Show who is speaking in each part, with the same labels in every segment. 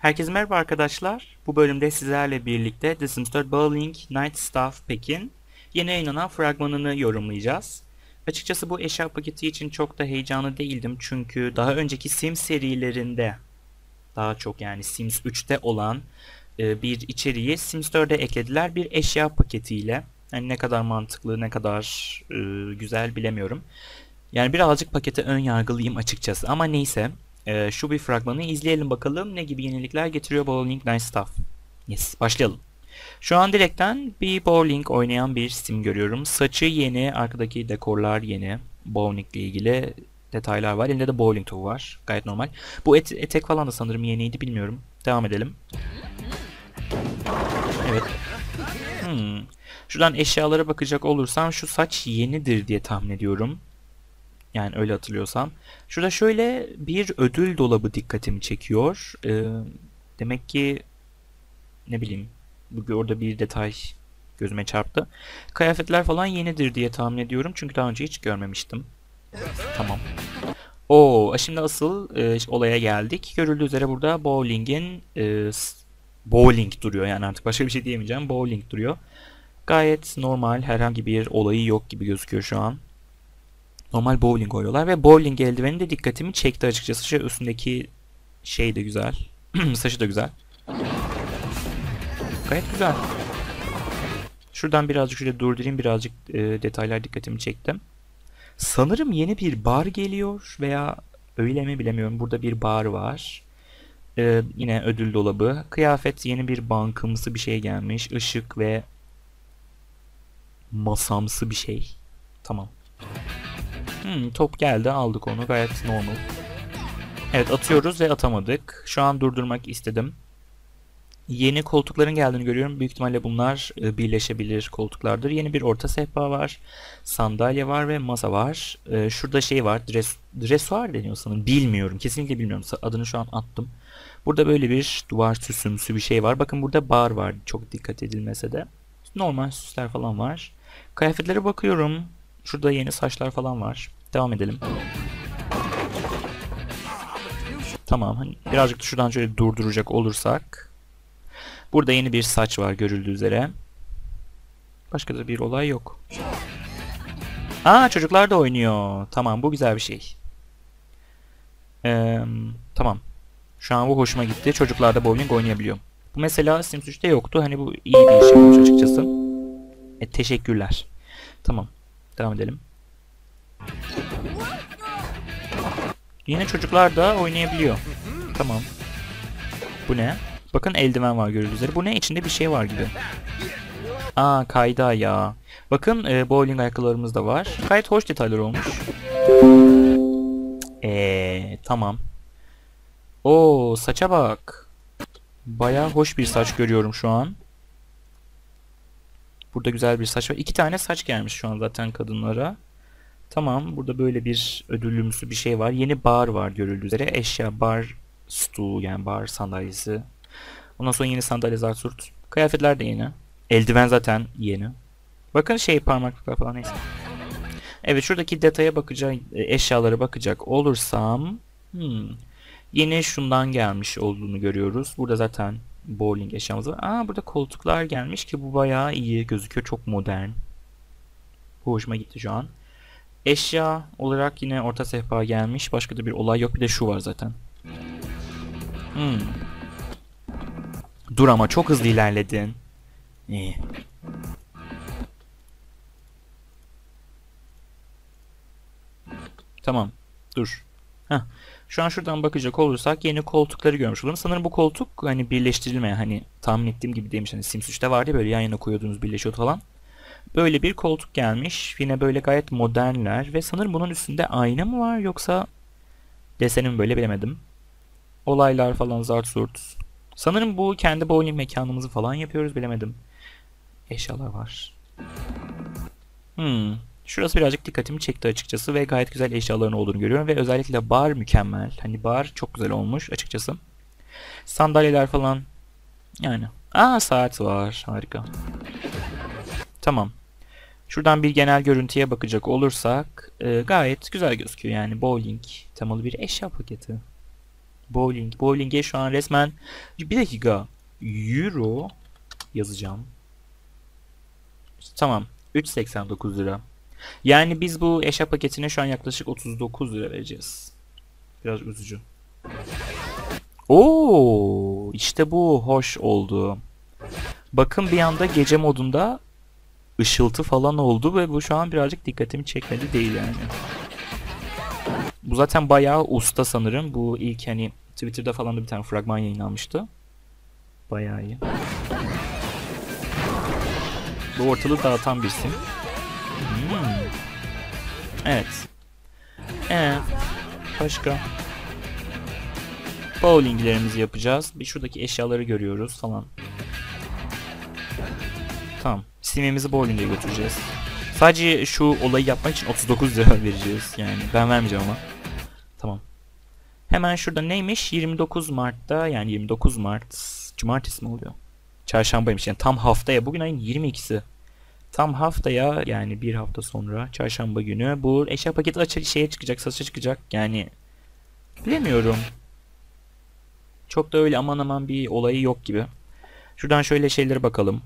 Speaker 1: Herkese merhaba arkadaşlar. Bu bölümde sizlerle birlikte The Sims 4 Bowling Night Staff Pack'in yeni yayınlanan fragmanını yorumlayacağız. Açıkçası bu eşya paketi için çok da heyecanlı değildim çünkü daha önceki Sims serilerinde daha çok yani Sims 3'te olan e, bir içeriği Sims 4'e eklediler bir eşya paketiyle. Yani ne kadar mantıklı, ne kadar e, güzel bilemiyorum. Yani birazcık pakete ön yargılıyım açıkçası ama neyse. Ee, şu bir fragmanı izleyelim bakalım ne gibi yenilikler getiriyor Bowling Night Stuff. Yes, başlayalım. Şu an direkten bir bowling oynayan bir sim görüyorum. Saçı yeni, arkadaki dekorlar yeni. Bowling ile ilgili detaylar var. Elinde de bowling topu var. Gayet normal. Bu et etek falan da sanırım yeniydi bilmiyorum. Devam edelim. Evet. Hmm. Şuradan eşyalara bakacak olursam şu saç yenidir diye tahmin ediyorum. Yani öyle hatırlıyorsam. Şurada şöyle bir ödül dolabı dikkatimi çekiyor. Ee, demek ki ne bileyim bu orada bir detay gözüme çarptı. Kıyafetler falan yenidir diye tahmin ediyorum. Çünkü daha önce hiç görmemiştim. Tamam. Oo, şimdi asıl e, olaya geldik. Görüldüğü üzere burada bowling'in e, bowling duruyor yani artık başka bir şey diyemeyeceğim. Bowling duruyor. Gayet normal herhangi bir olayı yok gibi gözüküyor şu an normal bowling oynuyorlar ve bowling eldiveni de dikkatimi çekti açıkçası. Şu üstündeki şey de güzel. Saçı da güzel. Gayet güzel. Şuradan birazcık şöyle durdurayım birazcık e, detaylar dikkatimi çekti. Sanırım yeni bir bar geliyor veya öyle mi bilemiyorum. Burada bir bar var. Ee, yine ödül dolabı. Kıyafet yeni bir bankımsı bir şey gelmiş. Işık ve masamsı bir şey. Tamam. Hmm, top geldi aldık onu gayet normal. Evet atıyoruz ve atamadık. Şu an durdurmak istedim. Yeni koltukların geldiğini görüyorum. Büyük ihtimalle bunlar e, birleşebilir koltuklardır. Yeni bir orta sehpa var. Sandalye var ve masa var. E, şurada şey var. Dres, dresuar deniyor sanırım. Bilmiyorum. Kesinlikle bilmiyorum. Adını şu an attım. Burada böyle bir duvar süsümsü bir şey var. Bakın burada bar var. Çok dikkat edilmese de. Normal süsler falan var. Kıyafetlere bakıyorum. Şurada yeni saçlar falan var. Devam edelim. Tamam. Hani birazcık şuradan şöyle durduracak olursak. Burada yeni bir saç var görüldüğü üzere. Başka da bir olay yok. Aa çocuklar da oynuyor. Tamam bu güzel bir şey. Ee, tamam. Şu an bu hoşuma gitti. Çocuklar da bowling oynayabiliyor. Bu mesela Sims 3'te yoktu. Hani bu iyi bir olmuş açıkçası. E, teşekkürler. Tamam. Devam edelim. Yine çocuklar da oynayabiliyor. Tamam. Bu ne? Bakın eldiven var gördüğünüz üzere. Bu ne? İçinde bir şey var gibi. Aa kayda ya. Bakın e, bowling ayakkabılarımız da var. Gayet hoş detaylar olmuş. Eee tamam. Oo saça bak. Baya hoş bir saç görüyorum şu an. Burada güzel bir saç var. İki tane saç gelmiş şu an zaten kadınlara. Tamam burada böyle bir ödüllümsü bir şey var. Yeni bar var görüldüğü üzere. Eşya bar stool yani bar sandalyesi. Ondan sonra yeni sandalye zarsurt. Kıyafetler de yeni. Eldiven zaten yeni. Bakın şey parmaklıklar falan neyse. Evet şuradaki detaya bakacak eşyalara bakacak olursam hmm, yeni şundan gelmiş olduğunu görüyoruz. Burada zaten bowling eşyamız var. Aa burada koltuklar gelmiş ki bu bayağı iyi gözüküyor. Çok modern. Bu hoşuma gitti şu an. Eşya olarak yine orta sehpa gelmiş. Başka da bir olay yok. Bir de şu var zaten. Hmm. Dur ama çok hızlı ilerledin. İyi. Tamam. Dur. Heh. Şu an şuradan bakacak olursak yeni koltukları görmüş olurum. Sanırım bu koltuk hani birleştirilme hani tahmin ettiğim gibi demiş hani Sims 3'te vardı böyle yan yana koyuyordunuz birleşiyordu falan. Böyle bir koltuk gelmiş. Yine böyle gayet modernler ve sanırım bunun üstünde ayna mı var yoksa deseni mi böyle bilemedim. Olaylar falan zart surt. Sanırım bu kendi bowling mekanımızı falan yapıyoruz bilemedim. Eşyalar var. Hmm. Şurası birazcık dikkatimi çekti açıkçası ve gayet güzel eşyaların olduğunu görüyorum ve özellikle bar mükemmel. Hani bar çok güzel olmuş açıkçası. Sandalyeler falan yani. Aa saat var. Harika. Tamam. Şuradan bir genel görüntüye bakacak olursak e, gayet güzel gözüküyor yani bowling temalı bir eşya paketi. Bowling. Bowling'e şu an resmen bir dakika. Euro yazacağım. Tamam. 3.89 lira. Yani biz bu eşya paketine şu an yaklaşık 39 lira vereceğiz. Biraz üzücü. Oo, işte bu hoş oldu. Bakın bir anda gece modunda ışıltı falan oldu ve bu şu an birazcık dikkatimi çekmedi değil yani. Bu zaten bayağı usta sanırım. Bu ilk hani Twitter'da falan da bir tane fragman yayınlanmıştı. Bayağı iyi. Bu ortalığı dağıtan bir sim. Hmm. Evet. Ee, başka. Bowlinglerimizi yapacağız. Bir şuradaki eşyaları görüyoruz falan. Tamam. Simimizi bowling'e götüreceğiz. Sadece şu olayı yapmak için 39 lira vereceğiz. Yani ben vermeyeceğim ama. Tamam. Hemen şurada neymiş? 29 Mart'ta yani 29 Mart Cumartesi mi oluyor? Çarşambaymış yani tam haftaya. Bugün ayın 22'si. Tam haftaya yani bir hafta sonra çarşamba günü bu eşya paketi açı şeye çıkacak, satışa çıkacak. Yani bilemiyorum. Çok da öyle aman aman bir olayı yok gibi. Şuradan şöyle şeylere bakalım.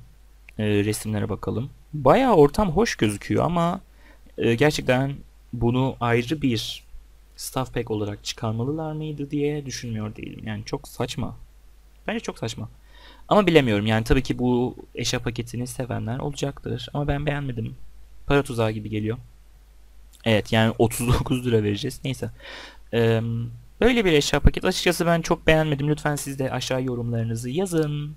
Speaker 1: E, resimlere bakalım. Bayağı ortam hoş gözüküyor ama e, gerçekten bunu ayrı bir staff pack olarak çıkarmalılar mıydı diye düşünmüyor değilim. Yani çok saçma. Bence çok saçma. Ama bilemiyorum yani tabii ki bu eşya paketini sevenler olacaktır. Ama ben beğenmedim. Para tuzağı gibi geliyor. Evet yani 39 lira vereceğiz. Neyse. Ee, böyle bir eşya paketi açıkçası ben çok beğenmedim. Lütfen siz de aşağı yorumlarınızı yazın.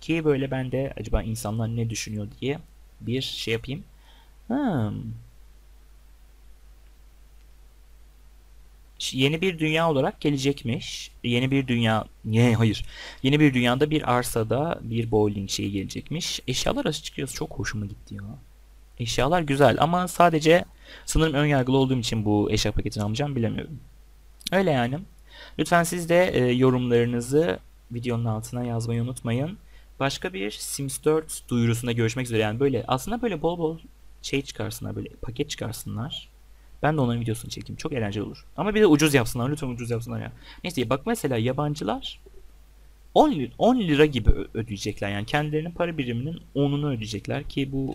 Speaker 1: Ki böyle ben de acaba insanlar ne düşünüyor diye bir şey yapayım. Hmm. Yeni bir dünya olarak gelecekmiş. Yeni bir dünya... Ne? Hayır. Yeni bir dünyada bir arsada bir bowling şeyi gelecekmiş. Eşyalar açıkçası çok hoşuma gitti ya. Eşyalar güzel ama sadece sanırım ön yargılı olduğum için bu eşya paketini almayacağım bilemiyorum. Öyle yani. Lütfen siz de e, yorumlarınızı videonun altına yazmayı unutmayın. Başka bir Sims 4 duyurusunda görüşmek üzere. Yani böyle aslında böyle bol bol şey çıkarsınlar böyle paket çıkarsınlar. Ben de onların videosunu çekeyim. Çok eğlenceli olur. Ama bir de ucuz yapsınlar. Lütfen ucuz yapsınlar ya. Neyse bak mesela yabancılar 10 lira, 10 lira gibi ödeyecekler. Yani kendilerinin para biriminin 10'unu ödeyecekler ki bu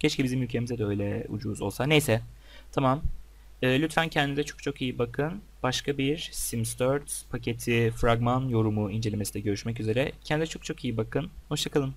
Speaker 1: keşke bizim ülkemizde de öyle ucuz olsa. Neyse. Tamam. Ee, lütfen kendinize çok çok iyi bakın. Başka bir Sims 4 paketi fragman yorumu incelemesinde görüşmek üzere. Kendinize çok çok iyi bakın. Hoşçakalın.